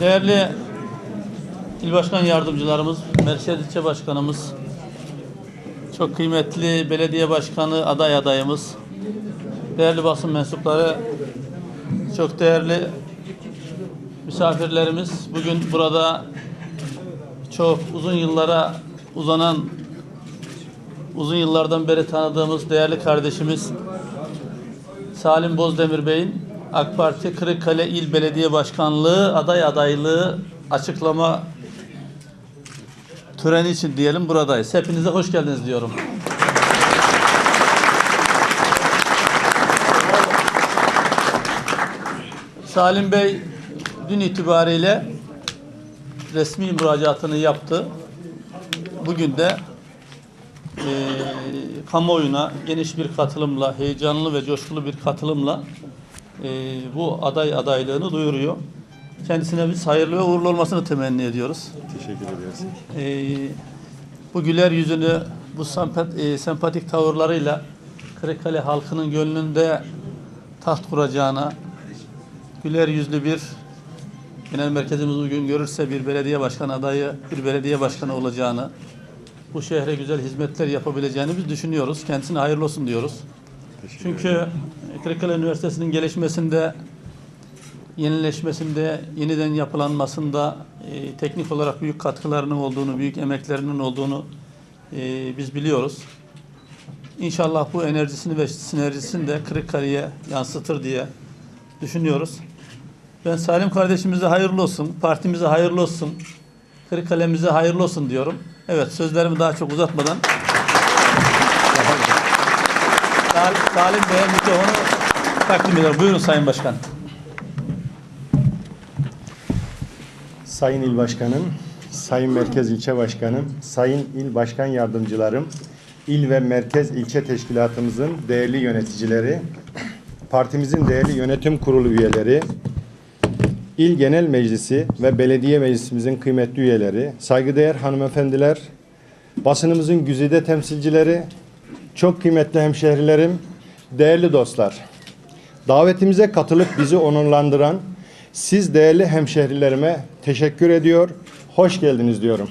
Değerli İl Başkan Yardımcılarımız, Merkez İlçe Başkanımız, çok kıymetli belediye başkanı aday adayımız, değerli basın mensupları, çok değerli misafirlerimiz, bugün burada çok uzun yıllara uzanan, uzun yıllardan beri tanıdığımız değerli kardeşimiz Salim Bozdemir Bey'in AK Parti Kırıkkale İl Belediye Başkanlığı aday adaylığı açıklama töreni için diyelim buradayız. Hepinize hoş geldiniz diyorum. Salim Bey dün itibariyle resmi müracaatını yaptı. Bugün de eee kamuoyuna geniş bir katılımla, heyecanlı ve coşkulu bir katılımla eee, bu aday adaylığını duyuruyor. Kendisine biz hayırlı ve uğurlu olmasını temenni ediyoruz. Teşekkür ediyoruz. Eee, bu güler yüzünü, bu sempat, eee, sempatik tavırlarıyla Kırıkkale halkının gönlünde taht kuracağına, güler yüzlü bir genel merkezimiz bugün görürse bir belediye başkan adayı, bir belediye başkanı olacağını, bu şehre güzel hizmetler yapabileceğini biz düşünüyoruz. Kendisine hayırlı olsun diyoruz. Çünkü Kırıkkale Üniversitesi'nin gelişmesinde, yenileşmesinde, yeniden yapılanmasında e, teknik olarak büyük katkılarının olduğunu, büyük emeklerinin olduğunu e, biz biliyoruz. İnşallah bu enerjisini ve sinerjisini de Kırıkkale'ye yansıtır diye düşünüyoruz. Ben Salim kardeşimize hayırlı olsun, partimize hayırlı olsun, Kırıkkale'mize hayırlı olsun diyorum. Evet sözlerimi daha çok uzatmadan Salim Bey'e mikrofonu takdim ediyorum. Buyurun Sayın Başkan. Sayın İl Başkanım, Sayın Merkez İlçe Başkanım, Sayın İl Başkan Yardımcılarım, İl ve Merkez İlçe Teşkilatımızın değerli yöneticileri, partimizin değerli yönetim kurulu üyeleri, İl Genel Meclisi ve Belediye Meclisimizin kıymetli üyeleri, saygıdeğer hanımefendiler, basınımızın güzide temsilcileri, çok kıymetli hemşehrilerim, değerli dostlar. Davetimize katılıp bizi onurlandıran siz değerli hemşehrilerime teşekkür ediyor, hoş geldiniz diyorum.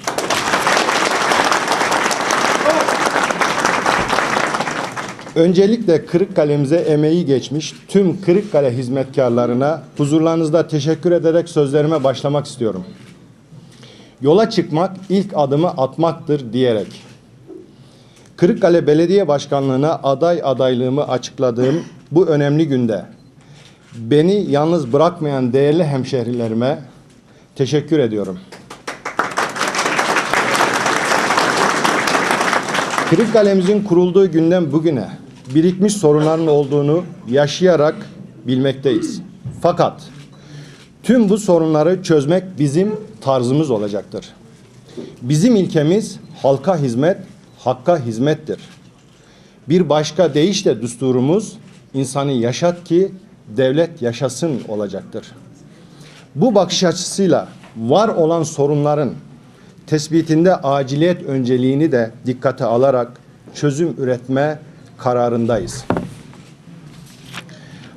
Öncelikle Kırıkkale'mize emeği geçmiş tüm Kırıkkale hizmetkarlarına huzurlarınızda teşekkür ederek sözlerime başlamak istiyorum. Yola çıkmak ilk adımı atmaktır diyerek Kırıkkale Belediye Başkanlığı'na aday adaylığımı açıkladığım bu önemli günde beni yalnız bırakmayan değerli hemşehrilerime teşekkür ediyorum. Kırıkkale'mizin kurulduğu günden bugüne birikmiş sorunların olduğunu yaşayarak bilmekteyiz. Fakat tüm bu sorunları çözmek bizim tarzımız olacaktır. Bizim ilkemiz halka hizmet, hakka hizmettir. Bir başka deyişle düsturumuz insanı yaşat ki devlet yaşasın olacaktır. Bu bakış açısıyla var olan sorunların tespitinde aciliyet önceliğini de dikkate alarak çözüm üretme kararındayız.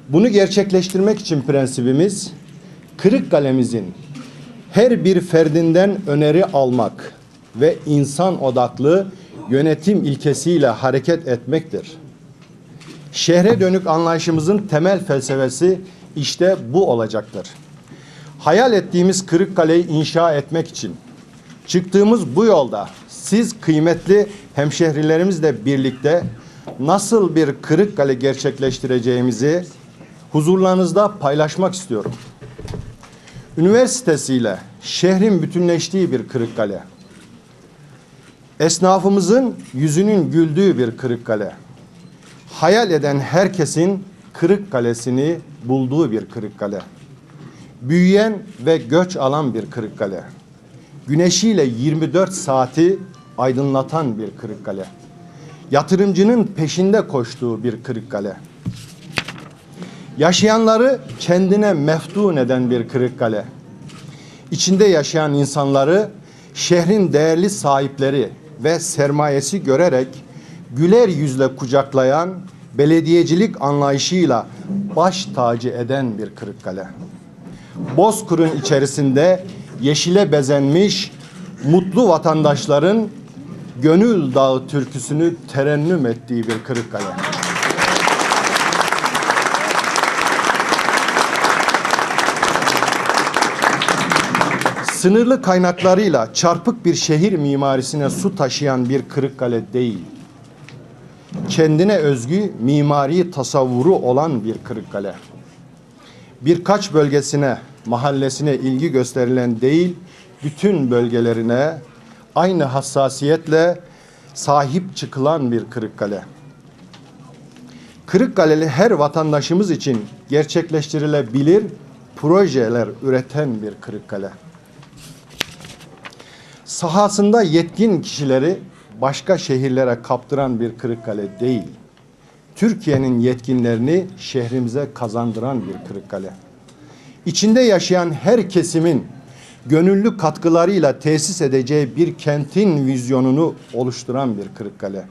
Bunu gerçekleştirmek için prensibimiz Kırıkkale'mizin her bir ferdinden öneri almak ve insan odaklı yönetim ilkesiyle hareket etmektir. Şehre dönük anlayışımızın temel felsefesi işte bu olacaktır. Hayal ettiğimiz Kırıkkale'yi inşa etmek için çıktığımız bu yolda siz kıymetli hemşehrilerimizle birlikte nasıl bir Kırıkkale gerçekleştireceğimizi huzurlarınızda paylaşmak istiyorum. Üniversitesiyle şehrin bütünleştiği bir Kırıkkale. Esnafımızın yüzünün güldüğü bir Kırıkkale. Hayal eden herkesin Kırıkkale'sini bulduğu bir Kırıkkale. Büyüyen ve göç alan bir Kırıkkale. Güneşiyle 24 saati aydınlatan bir Kırıkkale. Yatırımcının peşinde koştuğu bir Kırıkkale. Yaşayanları kendine meftun eden bir Kırıkkale. İçinde yaşayan insanları şehrin değerli sahipleri ve sermayesi görerek güler yüzle kucaklayan belediyecilik anlayışıyla baş tacı eden bir Kırıkkale. Bozkır'ın içerisinde yeşile bezenmiş mutlu vatandaşların Gönül Dağı türküsünü terennüm ettiği bir Kırıkkale. Sınırlı kaynaklarıyla çarpık bir şehir mimarisine su taşıyan bir Kırıkkale değil. Kendine özgü mimari tasavvuru olan bir Kırıkkale. Birkaç bölgesine, mahallesine ilgi gösterilen değil, bütün bölgelerine aynı hassasiyetle sahip çıkılan bir Kırıkkale. Kırıkkaleli her vatandaşımız için gerçekleştirilebilir projeler üreten bir Kırıkkale sahasında yetkin kişileri başka şehirlere kaptıran bir Kırıkkale değil. Türkiye'nin yetkinlerini şehrimize kazandıran bir Kırıkkale. İçinde yaşayan her kesimin gönüllü katkılarıyla tesis edeceği bir kentin vizyonunu oluşturan bir Kırıkkale.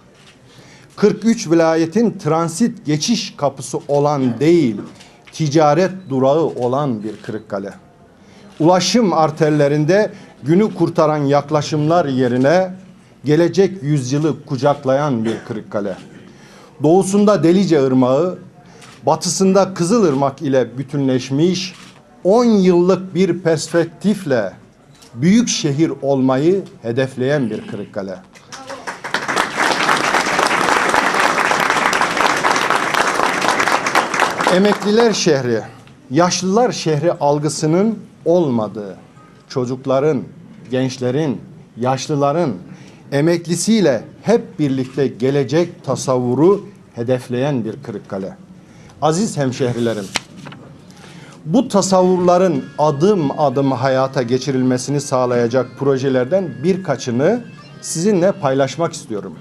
43 vilayetin transit geçiş kapısı olan değil, ticaret durağı olan bir Kırıkkale ulaşım arterlerinde günü kurtaran yaklaşımlar yerine gelecek yüzyılı kucaklayan bir Kırıkkale. Doğusunda Delice Irmağı, batısında Kızılırmak ile bütünleşmiş 10 yıllık bir perspektifle büyük şehir olmayı hedefleyen bir Kırıkkale. Emekliler şehri, yaşlılar şehri algısının olmadığı, çocukların, gençlerin, yaşlıların emeklisiyle hep birlikte gelecek tasavvuru hedefleyen bir Kırıkkale. Aziz hemşehrilerim, bu tasavvurların adım adım hayata geçirilmesini sağlayacak projelerden birkaçını sizinle paylaşmak istiyorum.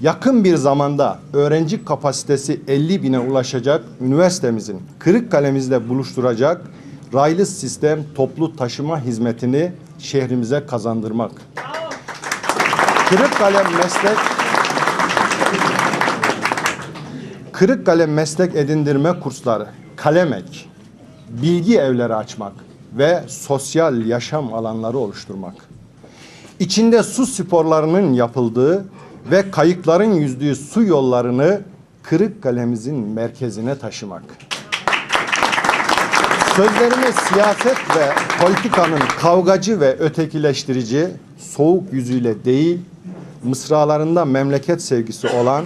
Yakın bir zamanda öğrenci kapasitesi 50 bine ulaşacak üniversitemizin Kırıkkale'mizle buluşturacak raylı sistem toplu taşıma hizmetini şehrimize kazandırmak. Kırıkkale Meslek Kırıkkale Meslek Edindirme Kursları, Kalemek, bilgi evleri açmak ve sosyal yaşam alanları oluşturmak. İçinde su sporlarının yapıldığı ve kayıkların yüzdüğü su yollarını Kırıkkale'mizin merkezine taşımak. Sözlerime siyaset ve politikanın kavgacı ve ötekileştirici, soğuk yüzüyle değil, mısralarında memleket sevgisi olan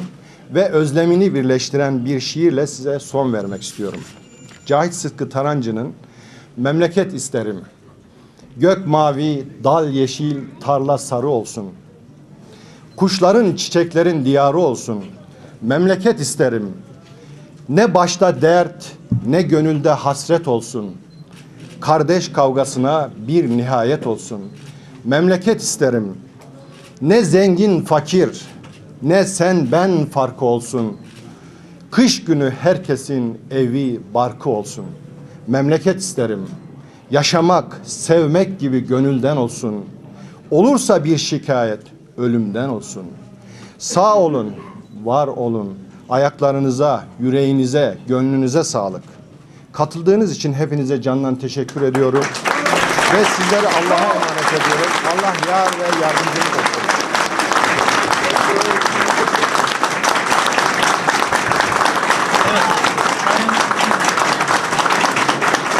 ve özlemini birleştiren bir şiirle size son vermek istiyorum. Cahit Sıtkı Tarancı'nın Memleket isterim. Gök mavi, dal yeşil, tarla sarı olsun. Kuşların, çiçeklerin diyarı olsun. Memleket isterim. Ne başta dert, ne gönülde hasret olsun. Kardeş kavgasına bir nihayet olsun. Memleket isterim. Ne zengin fakir, ne sen ben farkı olsun. Kış günü herkesin evi barkı olsun. Memleket isterim. Yaşamak, sevmek gibi gönülden olsun. Olursa bir şikayet ölümden olsun. Sağ olun, var olun. Ayaklarınıza, yüreğinize, gönlünüze sağlık. Katıldığınız için hepinize candan teşekkür ediyorum. Ve sizleri Allah'a emanet ediyorum. Allah yar ve yardımcınız olsun.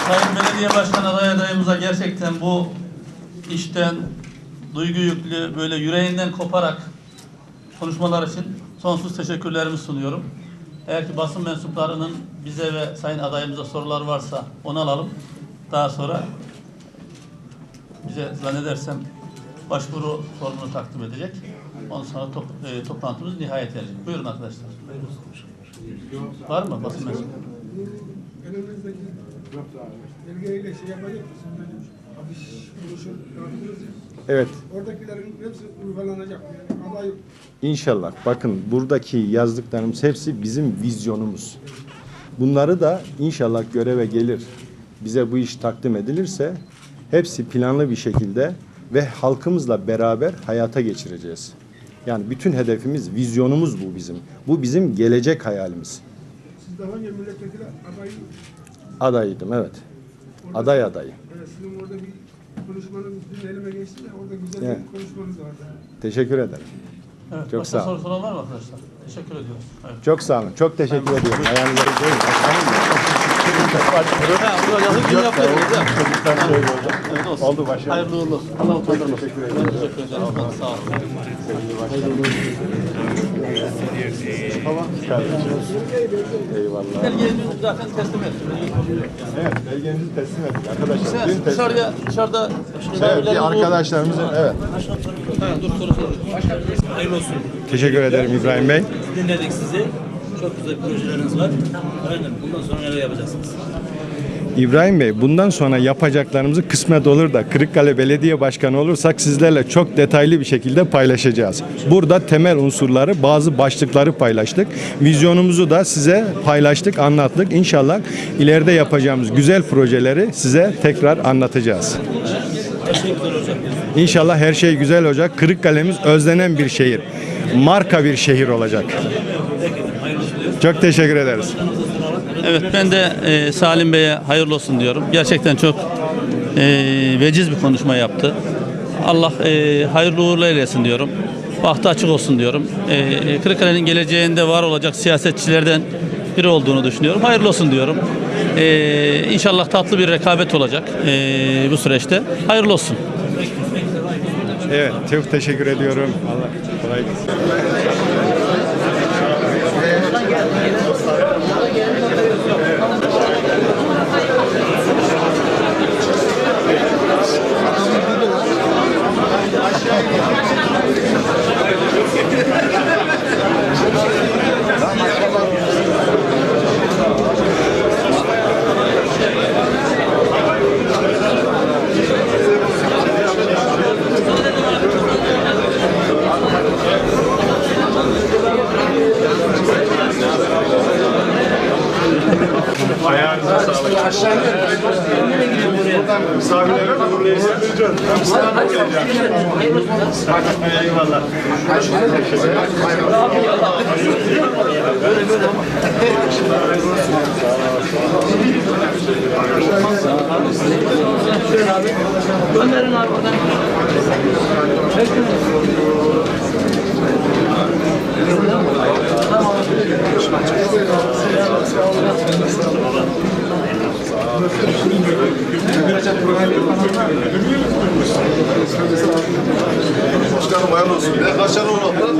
Sayın Belediye Başkan aday adayımıza gerçekten bu işten duygu yüklü böyle yüreğinden koparak konuşmalar için sonsuz teşekkürlerimi sunuyorum. Eğer ki basın mensuplarının bize ve sayın adayımıza sorular varsa onu alalım. Daha sonra bize zannedersem başvuru formunu takdim edecek. Ondan sonra top, e, toplantımız nihayet erecek. Buyurun arkadaşlar. Var mı basın mensubu? Önümüzdeki belgeyle şey yapacak mısın? Afiş buluşur, dağıtırız ya. Evet, Oradakilerin hepsi uygulanacak. Yani aday inşallah. Bakın buradaki yazdıklarımız hepsi bizim vizyonumuz. Bunları da inşallah göreve gelir. Bize bu iş takdim edilirse hepsi planlı bir şekilde ve halkımızla beraber hayata geçireceğiz. Yani bütün hedefimiz, vizyonumuz bu bizim. Bu bizim gelecek hayalimiz. siz daha önce milletvekili adayı Adayıydım evet. Aday adayı. Evet, sizin orada bir konuşmanız dün elime geçti de orada güzel Evet. bir konuşmanız vardı. Teşekkür ederim. Evet, Çok başka sağ olun. soru soran var mı arkadaşlar? Teşekkür ediyoruz. Evet. Çok sağ olun. Çok teşekkür ediyorum. Ayağınıza. Ha, burada yazık gün yapıyoruz ya. Çocuklar şey oldu. Başarılı. Hayırlı uğurlu. Allah utandırmasın. Teşekkür ederim. Teşekkür ederim. Sağ olun. Eyvallah. Belgenizi zaten teslim ettim. Evet, belgenizi teslim ettik arkadaşlar. Dün teslim dışarıya, dışarıda Evet, bir arkadaşlarımızın evet. Dur soru sor. Hayırlı olsun. Teşekkür ederim İbrahim Bey. Dinledik sizi. Çok güzel projeleriniz var. Aynen. Bundan sonra neler yapacaksınız? İbrahim Bey, bundan sonra yapacaklarımızı kısmet olur da Kırıkkale Belediye Başkanı olursak sizlerle çok detaylı bir şekilde paylaşacağız. Burada temel unsurları, bazı başlıkları paylaştık. Vizyonumuzu da size paylaştık, anlattık. İnşallah ileride yapacağımız güzel projeleri size tekrar anlatacağız. İnşallah her şey güzel olacak. Kırıkkale'miz özlenen bir şehir. Marka bir şehir olacak. Çok teşekkür ederiz. Evet ben de e, Salim Bey'e hayırlı olsun diyorum. Gerçekten çok e, veciz bir konuşma yaptı. Allah e, hayırlı uğurlu eylesin diyorum. Bahtı açık olsun diyorum. E, Kırıkkale'nin geleceğinde var olacak siyasetçilerden biri olduğunu düşünüyorum. Hayırlı olsun diyorum. E, inşallah tatlı bir rekabet olacak e, bu süreçte. Hayırlı olsun. Evet, çok teşekkür ediyorum. Allah kolay gelsin. Gönderin arkadan. Çekin. Tamam. Başkanım hayırlı olsun. Ne kaçan olmadı.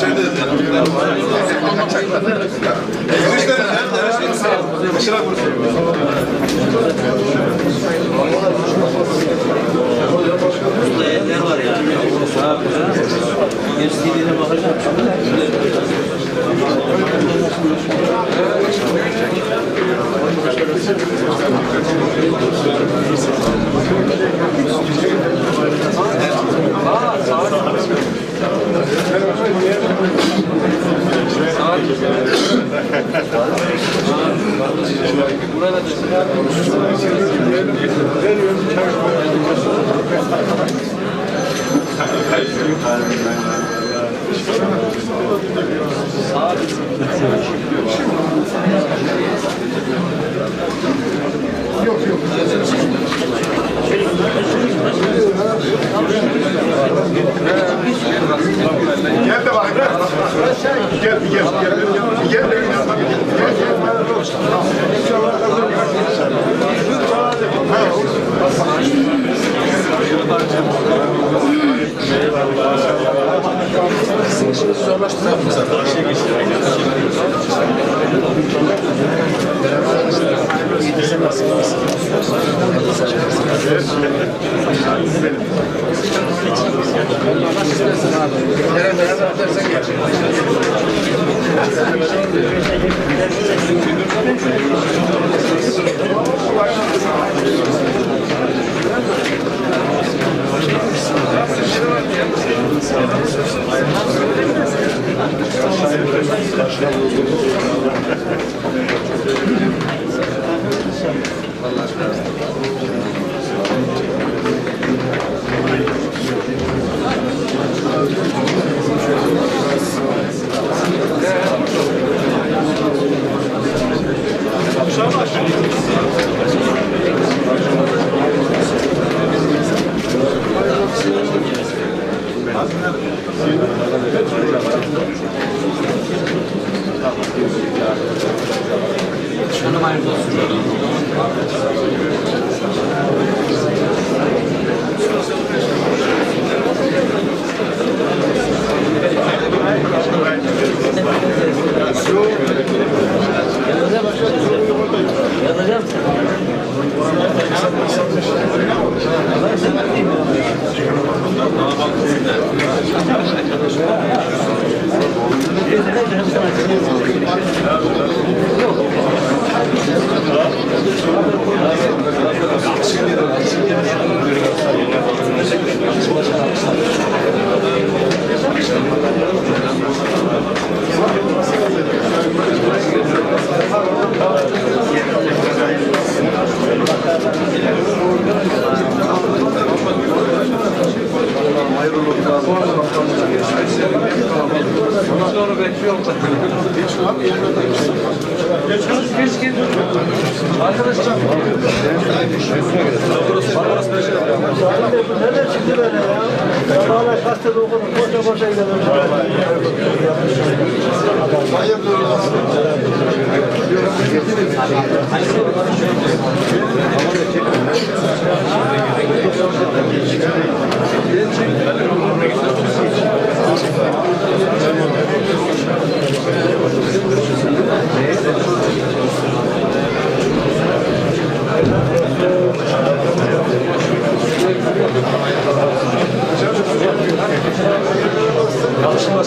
Şey dedim yani. Enişte nerede? Enişte. Başına vursun. Ne var yani? Gençliğine bakacağım. Gel Valla gazetede okudum. Boşa boşa gidelim. Hayırlı olsun. Thank you. Babacım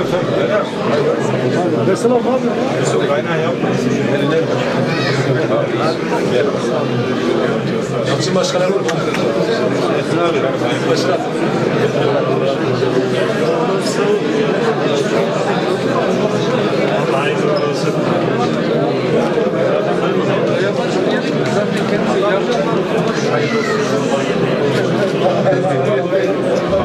Tayyip ne yapıyorsun? Mesela abi. Yusuf kaynağı yapma. Yalçın Başkanım. Metin abi.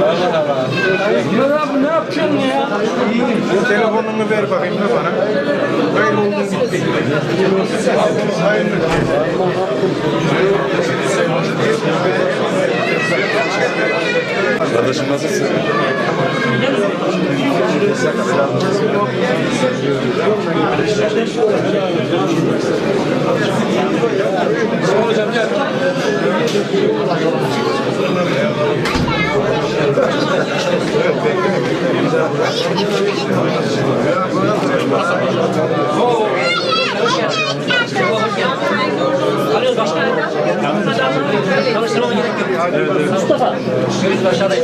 Başkan. Bu telefonunu ver bakayım da bana. Kayboldun gitti. Hayırlı. Kardeşim nasılsın? Evet. Mustafa. Göz aşağıda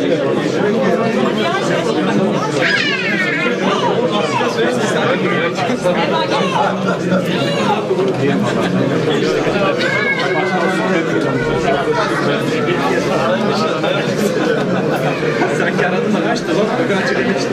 Sen karadın mı? Kaçtı lan. Kaçtı.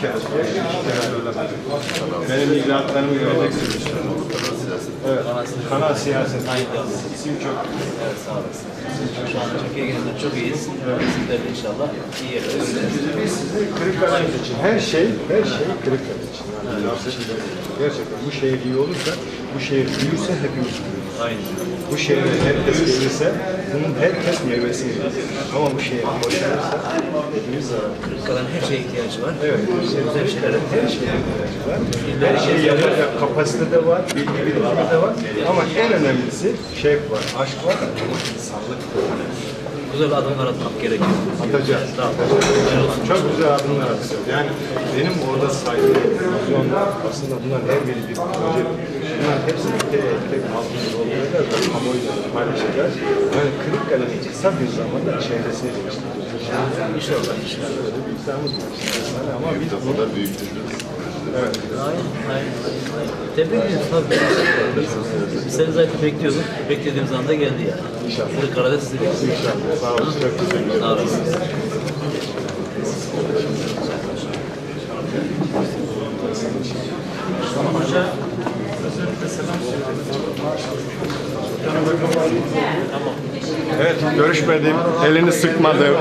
kere sonra bir kere. Benim icraatlarımı göreceksiniz. Evet. Kanal siyaset. İsim çok. Evet, sağ olasın. Şu an Türkiye genelinde çok iyiyiz. Sizler de inşallah iyi yerlere göndereceğiz. Biz sizi Kırıkkale için her şey, her şey Kırıkkale için. Yani gerçekten bu şehir iyi olursa, bu şehir büyürse hepimiz büyürüz. Aynen. Bu şehre herkes gelirse bunun herkes meyvesini yer. Ama bu şehir boşalırsa hepimiz zarar. Kırıkkale'nin her şeye ihtiyacı var. Evet. Güzel şeylere Her şeye ihtiyacı var. Her şeyi yapacak kapasite de var, bilgi birikimi de var. Ama en önemlisi şevk var, aşk var, insanlık var. Güzel adımlar atmak gerekiyor. Atacağız. Çok güzel adımlar atacağız. Yani benim orada saydığım aslında bunlar her biri bir proje. Bunlar hepsini tek tek altında dolduracağız ve kamuoyuyla paylaşacağız. Yani Kırıkkale'nin kısa bir zamanda çevresini değiştireceğiz. İnşallah. inşallah. Böyle bir iddiamız var. Ama biz Bu da büyüktür. Evet. Tebrik ediyoruz tabii. Biz seni zaten bekliyorduk. Beklediğimiz anda geldi yani. İnşallah. Kırıkkale'de sizi bekliyoruz. İnşallah. Sağ olun. Çok teşekkür ederim. Sağ olasın. Evet, görüşmedim. Elini sıkmadım.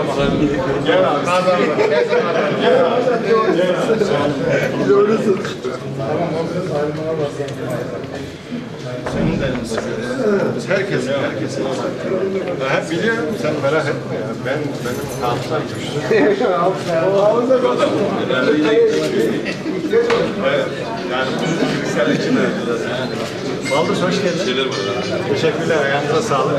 Görürsün. Senin de elini sıkıyorum. Biz herkesin, herkesin. Ben biliyorum, sen merak etme ya. Ben, benim kalçam güçlü. yani için de. Baldız hoş geldin. Teşekkürler, ayağınıza sağlık.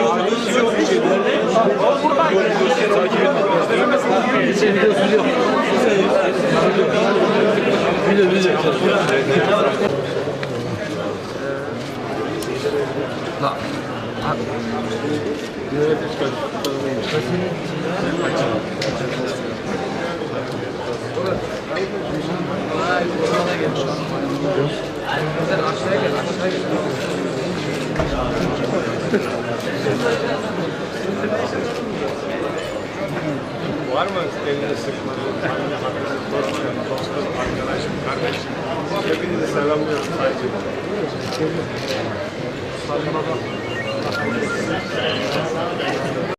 Var